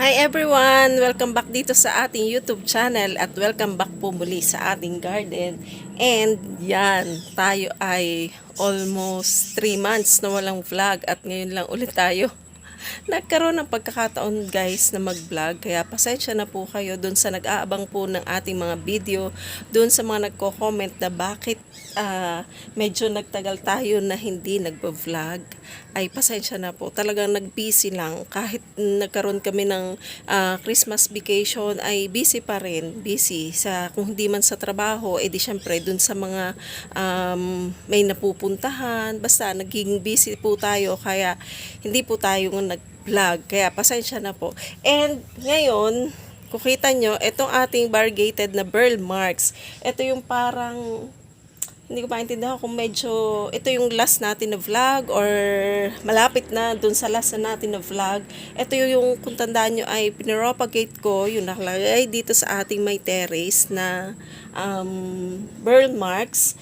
Hi everyone! Welcome back dito sa ating YouTube channel at welcome back po muli sa ating garden. And yan, tayo ay almost 3 months na walang vlog at ngayon lang ulit tayo. Nagkaroon ng pagkakataon guys na mag-vlog kaya pasensya na po kayo dun sa nag-aabang po ng ating mga video, dun sa mga nagko-comment na bakit ah, medyo nagtagal tayo na hindi nagbo-vlog ay pasensya na po. Talagang nag-busy lang. Kahit nagkaroon kami ng ah, Christmas vacation ay busy pa rin. Busy. Sa, kung hindi man sa trabaho, edi syempre dun sa mga um, may napupuntahan. Basta naging busy po tayo kaya hindi po tayo nag-vlog. Kaya pasensya na po. And ngayon, kung kita nyo, itong ating variegated na burl marks, ito yung parang hindi ko maintindihan kung medyo ito yung last natin na vlog or malapit na dun sa last na natin na vlog. Ito yung kung tandaan nyo ay pinropagate ko yung nakalagay dito sa ating may terrace na um, burl marks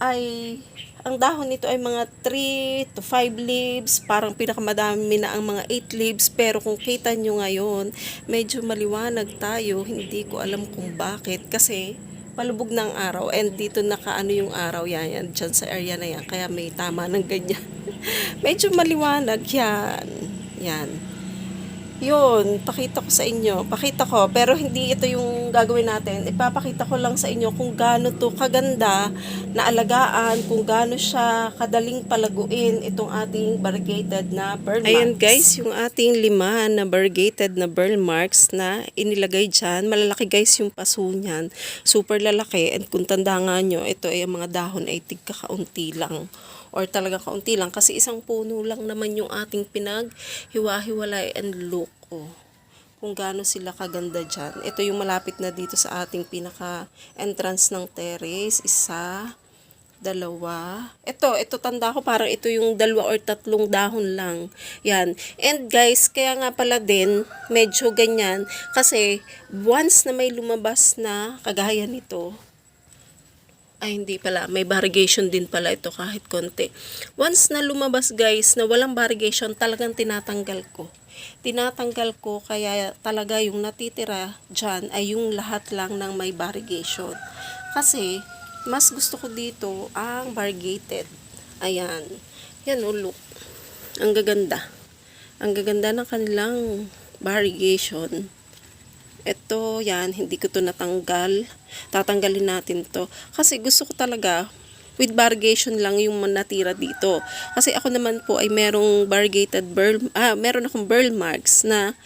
ay ang dahon nito ay mga 3 to 5 leaves, parang pinakamadami na ang mga 8 leaves, pero kung kita nyo ngayon, medyo maliwanag tayo, hindi ko alam kung bakit, kasi palubog ng araw, and dito nakaano yung araw yan, yan dyan sa area na yan, kaya may tama ng ganyan. medyo maliwanag yan, yan. Yun, pakita ko sa inyo. Pakita ko, pero hindi ito yung gagawin natin. Ipapakita ko lang sa inyo kung gaano to kaganda na alagaan, kung gaano siya kadaling palaguin itong ating variegated na burl marks. Ayan guys, yung ating lima na variegated na burl marks na inilagay dyan. Malalaki guys yung paso niyan. Super lalaki. And kung tanda nga nyo, ito ay ang mga dahon ay tigkakaunti lang or talaga kaunti lang kasi isang puno lang naman yung ating pinaghiwa-hiwalay and look oh kung gaano sila kaganda dyan. Ito yung malapit na dito sa ating pinaka entrance ng terrace. Isa, dalawa. Ito, ito tanda ko parang ito yung dalawa or tatlong dahon lang. Yan. And guys, kaya nga pala din, medyo ganyan. Kasi once na may lumabas na kagaya nito, ay hindi pala, may variegation din pala ito kahit konti. Once na lumabas guys na walang variegation, talagang tinatanggal ko. Tinatanggal ko kaya talaga yung natitira dyan ay yung lahat lang ng may variegation. Kasi mas gusto ko dito ang variegated. Ayan. Yan o look. Ang gaganda. Ang gaganda ng kanilang variegation. Ito, yan, hindi ko to natanggal. Tatanggalin natin to. Kasi gusto ko talaga, with variegation lang yung natira dito. Kasi ako naman po ay merong variegated burl, ah, meron akong burl marks na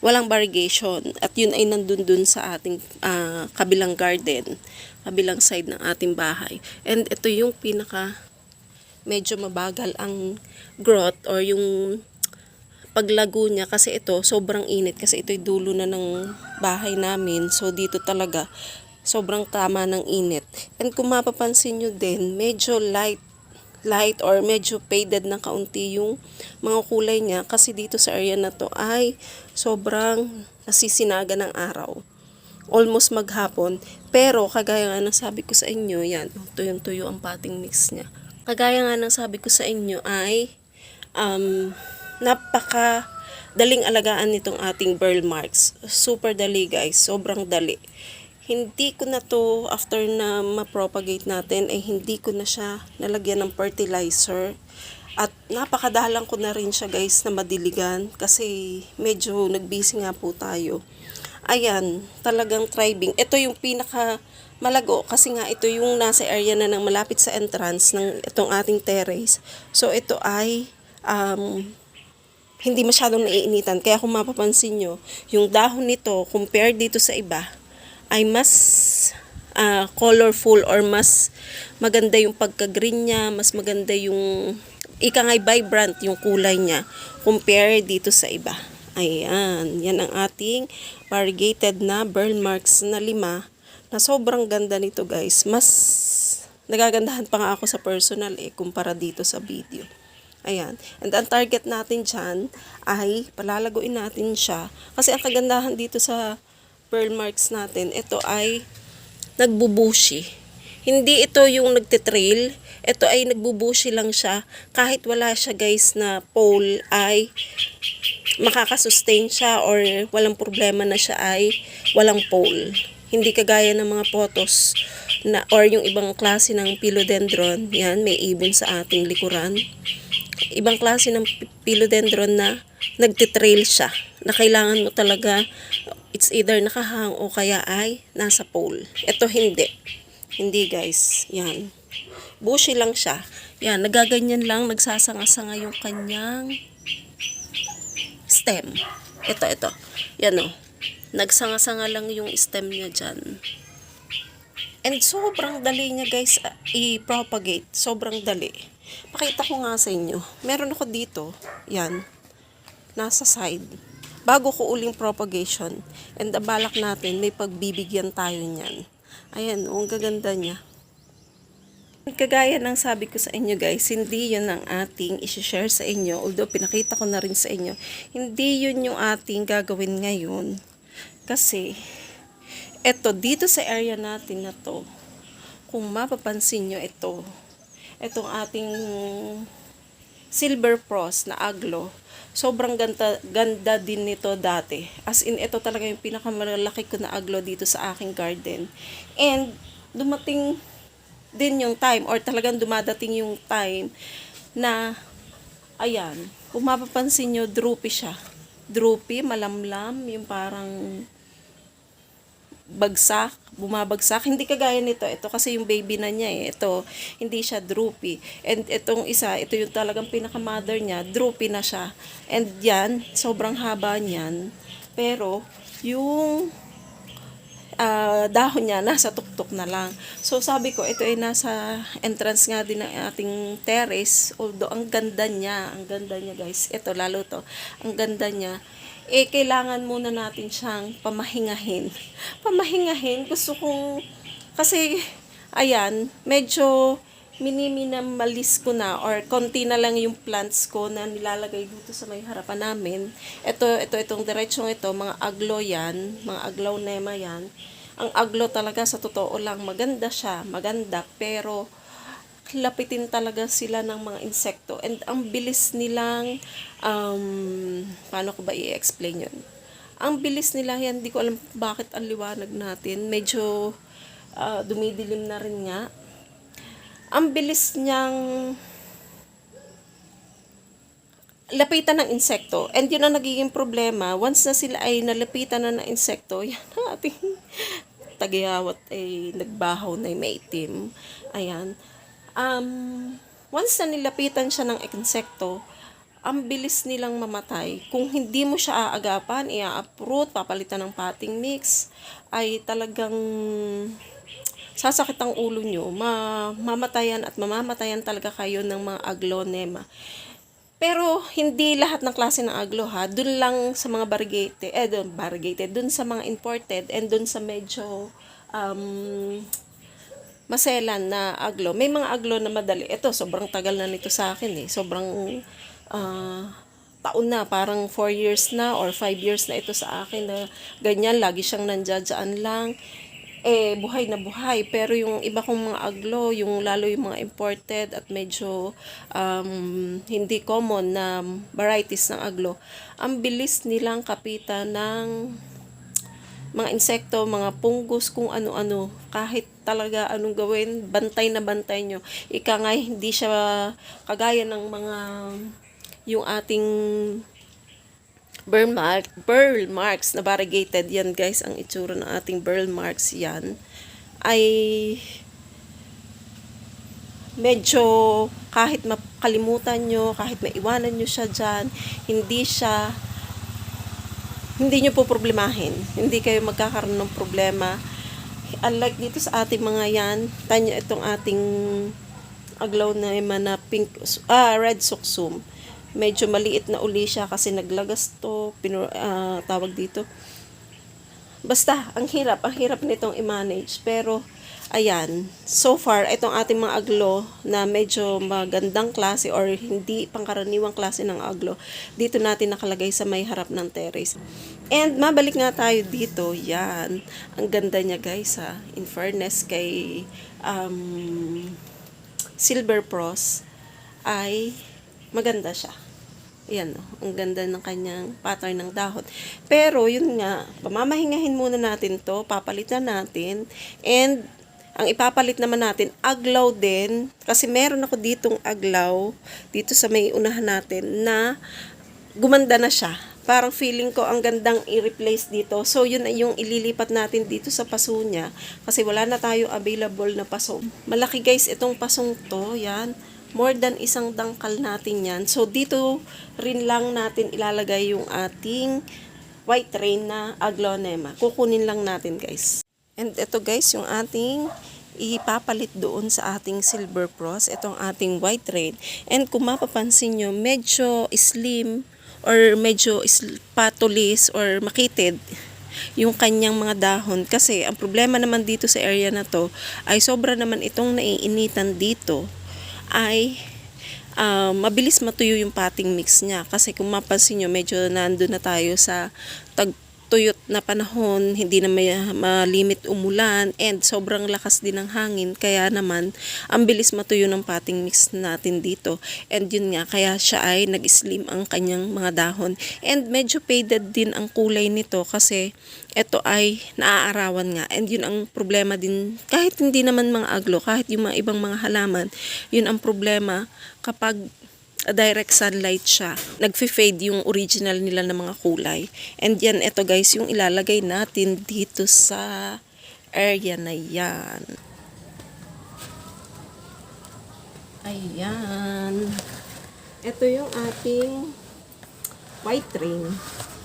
walang variegation. At yun ay nandun dun sa ating ah, kabilang garden, kabilang side ng ating bahay. And ito yung pinaka medyo mabagal ang growth or yung paglago niya kasi ito sobrang init kasi ito'y dulo na ng bahay namin. So dito talaga sobrang tama ng init. And kung mapapansin nyo din medyo light light or medyo faded na kaunti yung mga kulay niya kasi dito sa area na to ay sobrang nasisinaga ng araw. Almost maghapon. Pero kagaya nga ng sabi ko sa inyo yan tuyong tuyo ang pating mix niya. Kagaya nga ng sabi ko sa inyo ay um, napaka daling alagaan nitong ating burl marks. Super dali guys, sobrang dali. Hindi ko na to after na ma-propagate natin ay hindi ko na siya nalagyan ng fertilizer. At napakadalang ko na rin siya guys na madiligan kasi medyo nagbisi nga po tayo. Ayan, talagang thriving. Ito yung pinaka malago kasi nga ito yung nasa area na ng malapit sa entrance ng itong ating terrace. So ito ay um, hindi masyadong naiinitan. Kaya kung mapapansin nyo, yung dahon nito, compared dito sa iba, ay mas ah, colorful or mas maganda yung pagka-green niya, mas maganda yung, ika nga'y vibrant yung kulay niya, compare dito sa iba. Ayan, yan ang ating variegated na burn marks na lima, na sobrang ganda nito guys. Mas nagagandahan pa nga ako sa personal eh, kumpara dito sa video. Ayan. And ang target natin dyan ay palalaguin natin siya. Kasi ang kagandahan dito sa pearl marks natin, ito ay nagbubushi. Hindi ito yung nagtitrail. Ito ay nagbubushi lang siya. Kahit wala siya guys na pole ay makakasustain siya or walang problema na siya ay walang pole. Hindi kagaya ng mga photos na or yung ibang klase ng philodendron, yan may ibon sa ating likuran. Ibang klase ng philodendron na nagtitrail siya na kailangan mo talaga it's either nakahang o kaya ay nasa pole. Ito hindi. Hindi guys. Yan. Bushy lang siya. Yan, nagaganyan lang, nagsasanga-sanga yung kanyang stem. Ito, ito. Yan o. Nagsanga-sanga lang yung stem niya dyan. And sobrang dali niya guys uh, i-propagate. Sobrang dali. Pakita ko nga sa inyo. Meron ako dito. Yan. Nasa side. Bago ko uling propagation. And abalak natin, may pagbibigyan tayo niyan. Ayan, oh, ang gaganda niya. Kagaya ng sabi ko sa inyo guys, hindi yun ang ating isi-share sa inyo. Although pinakita ko na rin sa inyo, hindi yun yung ating gagawin ngayon. Kasi, eto, dito sa area natin na to, kung mapapansin nyo ito, itong ating silver frost na aglo, sobrang ganda, ganda din nito dati. As in, ito talaga yung pinakamalaki ko na aglo dito sa aking garden. And, dumating din yung time or talagang dumadating yung time na ayan, kung mapapansin nyo, droopy siya. Droopy, malamlam, yung parang bagsak, bumabagsak. Hindi kagaya nito. Ito kasi yung baby na niya eh. Ito, hindi siya droopy. And itong isa, ito yung talagang pinaka-mother niya, droopy na siya. And yan, sobrang haba niyan. Pero, yung ah, dahon niya nasa tuktok na lang. So sabi ko, ito ay nasa entrance nga din ng ating terrace. Although ang ganda niya, ang ganda niya guys. Ito lalo to, ang ganda niya. Eh, kailangan muna natin siyang pamahingahin. Pamahingahin, gusto kong, kasi, ayan, medyo miniminimalis ko na or konti na lang yung plants ko na nilalagay dito sa may harapan namin. Ito, ito, itong diretsong ito, mga aglo yan, mga aglaw nema yan. Ang aglo talaga sa totoo lang, maganda siya, maganda, pero lapitin talaga sila ng mga insekto and ang bilis nilang um, paano ko ba i-explain yun ang bilis nila yan, hindi ko alam bakit ang liwanag natin medyo ah, dumidilim na rin nga ang bilis niyang lapitan ng insekto. And yun ang nagiging problema. Once na sila ay nalapitan na ng insekto, yan ating tagayawat ay nagbahaw na may itim. Ayan. Um, once na nilapitan siya ng insekto, ang bilis nilang mamatay. Kung hindi mo siya aagapan, ia-uproot, papalitan ng potting mix, ay talagang sasakit ang ulo nyo, ma mamatayan at mamamatayan talaga kayo ng mga aglonema. Pero hindi lahat ng klase ng aglo ha, dun lang sa mga variegated, eh dun, variegated, dun sa mga imported and dun sa medyo um, maselan na aglo. May mga aglo na madali. Ito, sobrang tagal na nito sa akin eh. Sobrang ah, taon na, parang 4 years na or 5 years na ito sa akin na ganyan, lagi siyang nandiyadyaan lang. Eh, buhay na buhay. Pero yung iba kong mga aglo, yung lalo yung mga imported at medyo um, hindi common na varieties ng aglo, ang bilis nilang kapitan ng mga insekto, mga pungus, kung ano-ano. Kahit talaga anong gawin, bantay na bantay nyo. Ika nga, hindi siya kagaya ng mga yung ating burn mark, burl marks na variegated yan guys ang itsura ng ating burl marks yan ay medyo kahit makalimutan nyo, kahit maiwanan nyo siya dyan, hindi siya hindi nyo po problemahin. Hindi kayo magkakaroon ng problema. Unlike dito sa ating mga yan, tanyo itong ating aglaw na ema na pink, ah, red suksum. Medyo maliit na uli siya kasi naglagas to, pinu, ah, tawag dito. Basta, ang hirap, ang hirap nitong i-manage. Pero, ayan, so far, itong ating mga aglo na medyo magandang klase or hindi pangkaraniwang klase ng aglo, dito natin nakalagay sa may harap ng terrace. And mabalik nga tayo dito, yan. Ang ganda niya guys ha. In fairness kay um, Silver Pros ay maganda siya. Ayan, oh, ang ganda ng kanyang pattern ng dahon. Pero, yun nga, pamamahingahin muna natin to, papalitan natin, and ang ipapalit naman natin, aglaw din, kasi meron ako ditong aglaw, dito sa may unahan natin, na gumanda na siya. Parang feeling ko ang gandang i-replace dito. So, yun ay yung ililipat natin dito sa paso niya. Kasi wala na tayo available na paso. Malaki guys itong pasong to. Yan. More than isang dangkal natin yan. So, dito rin lang natin ilalagay yung ating white rain na aglonema. Kukunin lang natin guys. And ito guys, yung ating ipapalit doon sa ating silver cross, itong ating white rain. And kung mapapansin nyo, medyo slim or medyo is- patulis or makitid yung kanyang mga dahon. Kasi ang problema naman dito sa area na to ay sobra naman itong naiinitan dito ay ah, mabilis matuyo yung potting mix niya. Kasi kung mapansin nyo, medyo nandun na tayo sa tagtuyot na panahon, hindi na may malimit umulan, and sobrang lakas din ng hangin. Kaya naman, ang bilis matuyo ng potting mix natin dito. And yun nga, kaya siya ay nag-slim ang kanyang mga dahon. And medyo faded din ang kulay nito kasi ito ay naaarawan nga. And yun ang problema din, kahit hindi naman mga aglo, kahit yung mga ibang mga halaman, yun ang problema kapag direct sunlight siya. Nagfe-fade yung original nila ng mga kulay. And yan, ito guys, yung ilalagay natin dito sa area na yan. Ayan. Ito yung ating white train.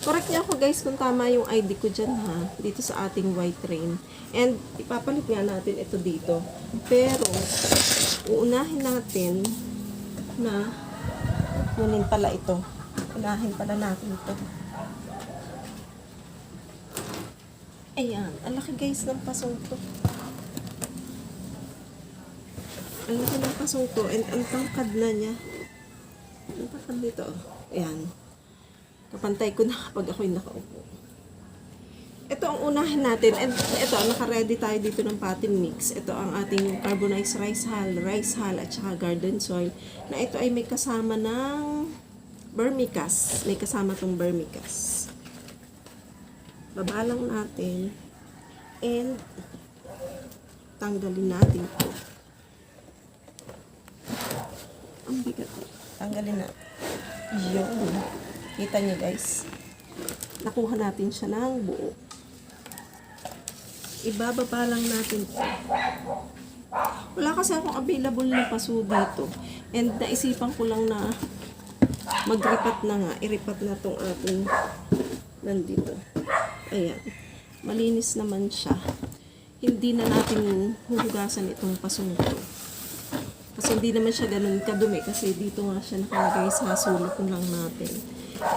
Correct niya ako guys kung tama yung ID ko dyan ha. Dito sa ating white train. And ipapalit nga natin ito dito. Pero, uunahin natin na kunin pala ito. Unahin pala natin ito. Ayan. Ang laki guys ng pasong to. Ang laki ng pasong to. And ang tangkad na niya. Ang tangkad dito. oh. Ayan. Kapantay ko na kapag ako'y nakaupo. Ito ang unahin natin. And ito, naka-ready tayo dito ng patin mix. Ito ang ating carbonized rice hull, rice hull at saka garden soil. Na ito ay may kasama ng vermicast. May kasama tong vermicast. Babalang natin. And tanggalin natin ito. Ang bigat. Tanggalin na. Yun. Kita niyo guys. Nakuha natin siya ng buo. Ibababa lang natin ito. Wala kasi akong available na paso dito. And naisipan ko lang na magripat na nga. Iripat na tong ating nandito. Ayan. Malinis naman siya. Hindi na natin huhugasan itong pasong to. Kasi hindi naman siya ganun kadumi kasi dito nga siya nakalagay sa sulok lang natin.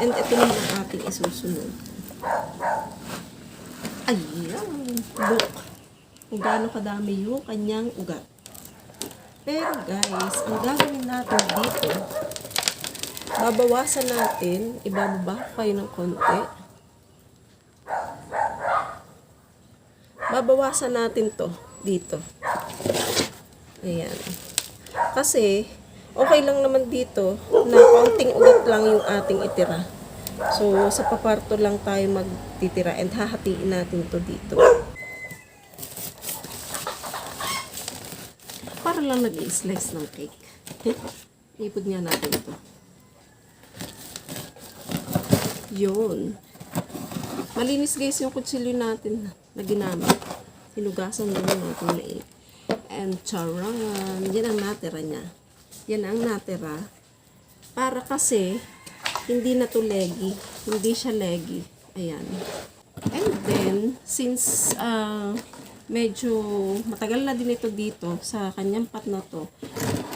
And ito naman ang ating isusunod. Ayan. Look. Kung gaano kadami yung kanyang ugat. Pero guys, ang gagawin natin dito, babawasan natin, ibababa kayo ng konti. Babawasan natin to dito. Ayan. Kasi, okay lang naman dito na kaunting ugat lang yung ating itira. So, sa paparto lang tayo magtitira and hahatiin natin to dito. Para lang nag-slice ng cake. Ipod nga natin ito. Yun. Malinis guys yung kutsilyo natin na ginamit. Hinugasan din natin na eh. And charan. Yan ang natira niya. Yan ang natira. Para kasi, hindi na to leggy. Hindi siya leggy. Ayan. And then, since uh, medyo matagal na din ito dito sa kanyang pot na to,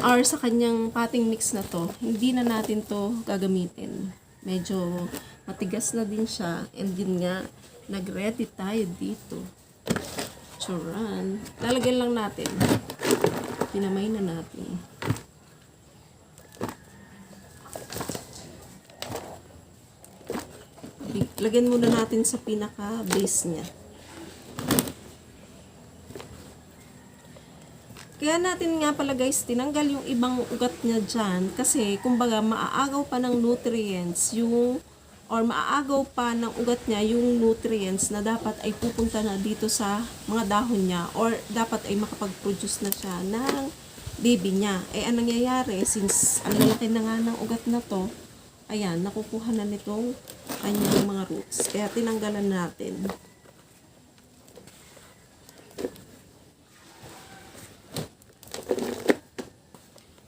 or sa kanyang potting mix na to, hindi na natin to gagamitin. Medyo matigas na din siya. And yun nga, nag-ready tayo dito. Churan. Lalagyan lang natin. Pinamay na natin. Lagyan muna natin sa pinaka-base niya. Kaya natin nga pala guys, tinanggal yung ibang ugat niya dyan kasi kumbaga maaagaw pa ng nutrients yung or maaagaw pa ng ugat niya yung nutrients na dapat ay pupunta na dito sa mga dahon niya or dapat ay makapag-produce na siya ng baby niya. Eh, anong nangyayari since ang lalaki na nga ng ugat na to, ayan, nakukuha na nitong kanyang mga roots. Kaya tinanggalan natin.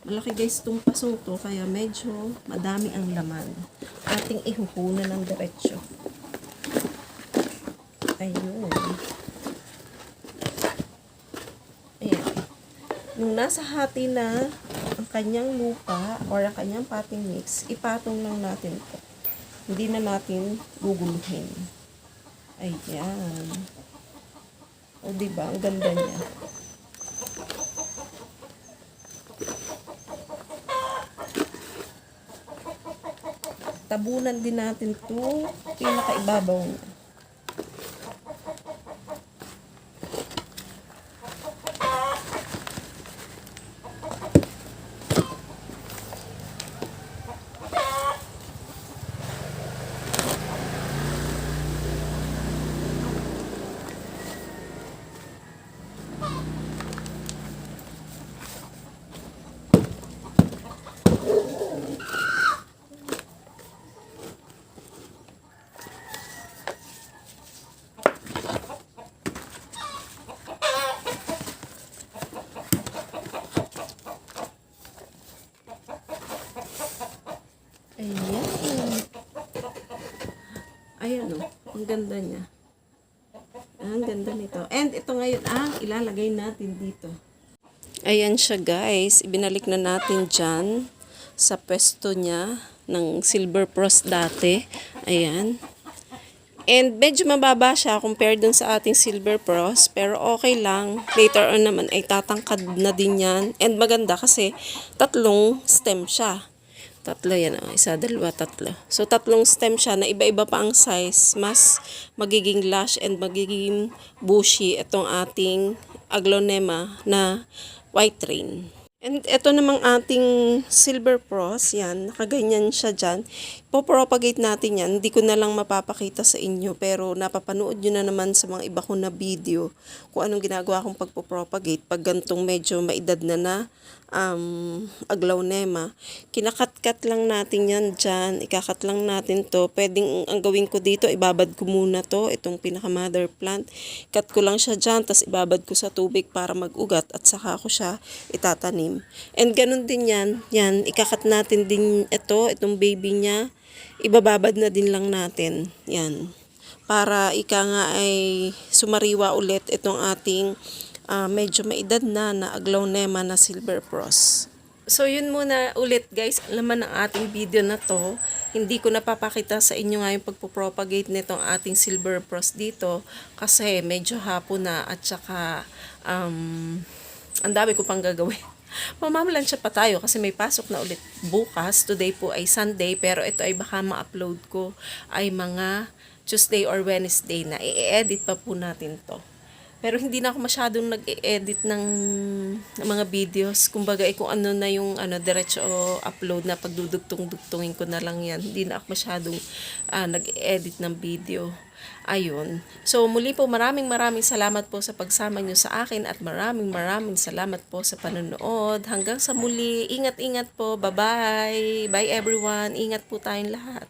Malaki guys itong pasong to, kaya medyo madami ang laman. Ating ihuhunan ng diretsyo. Ayun. Ayan. Nung nasa hati na ang kanyang lupa or ang kanyang potting mix, ipatong lang natin to. Hindi na natin guguluhin. Ayan. O diba, ang ganda niya. tabunan din natin to pinakaibabaw niya. Ayan. Ayan o. Ang ganda niya. Ang ganda nito. And ito ngayon ang ilalagay natin dito. Ayan siya guys. Ibinalik na natin dyan sa pwesto niya ng Silver Frost dati. Ayan. And medyo mababa siya compared dun sa ating Silver Frost. Pero okay lang. Later on naman ay tatangkad na din yan. And maganda kasi tatlong stem siya. Tatlo yan. Oh. Isa, dalawa, tatlo. So, tatlong stem siya na iba-iba pa ang size. Mas magiging lush and magiging bushy itong ating aglonema na white rain. And ito namang ating silver frost, yan, nakaganyan siya dyan. Popropagate natin yan, hindi ko na lang mapapakita sa inyo, pero napapanood nyo na naman sa mga iba ko na video kung anong ginagawa kong pagpopropagate pag gantong medyo maedad na na um, aglaonema. Kinakat-kat lang natin yan dyan, ikakat lang natin to. Pwedeng ang gawin ko dito, ibabad ko muna to, itong pinaka mother plant. Cut ko lang siya dyan, tas ibabad ko sa tubig para mag-ugat at saka ko siya itatanim. And ganun din yan, yan, ikakat natin din ito, itong baby niya. Ibababad na din lang natin, yan. Para ika nga ay sumariwa ulit itong ating ah, medyo maedad na na aglonema na silver frost. So yun muna ulit guys, laman ng ating video na to. Hindi ko napapakita sa inyo nga yung pagpopropagate nitong ating silver frost dito kasi medyo hapon na at saka um, ang dami ko pang gagawin. Mamamalansya pa tayo kasi may pasok na ulit bukas. Today po ay Sunday pero ito ay baka ma-upload ko ay mga Tuesday or Wednesday na. I-edit pa po natin to. Pero hindi na ako masyadong nag-edit ng, ng mga videos. Kumbaga, eh, kung ano na yung ano, diretso upload na pagdudugtong-dugtungin ko na lang yan. Hindi na ako masyadong ah, nag-edit ng video. Ayun. So, muli po, maraming maraming salamat po sa pagsama nyo sa akin at maraming maraming salamat po sa panonood. Hanggang sa muli, ingat-ingat po. Bye-bye. Bye everyone. Ingat po tayong lahat.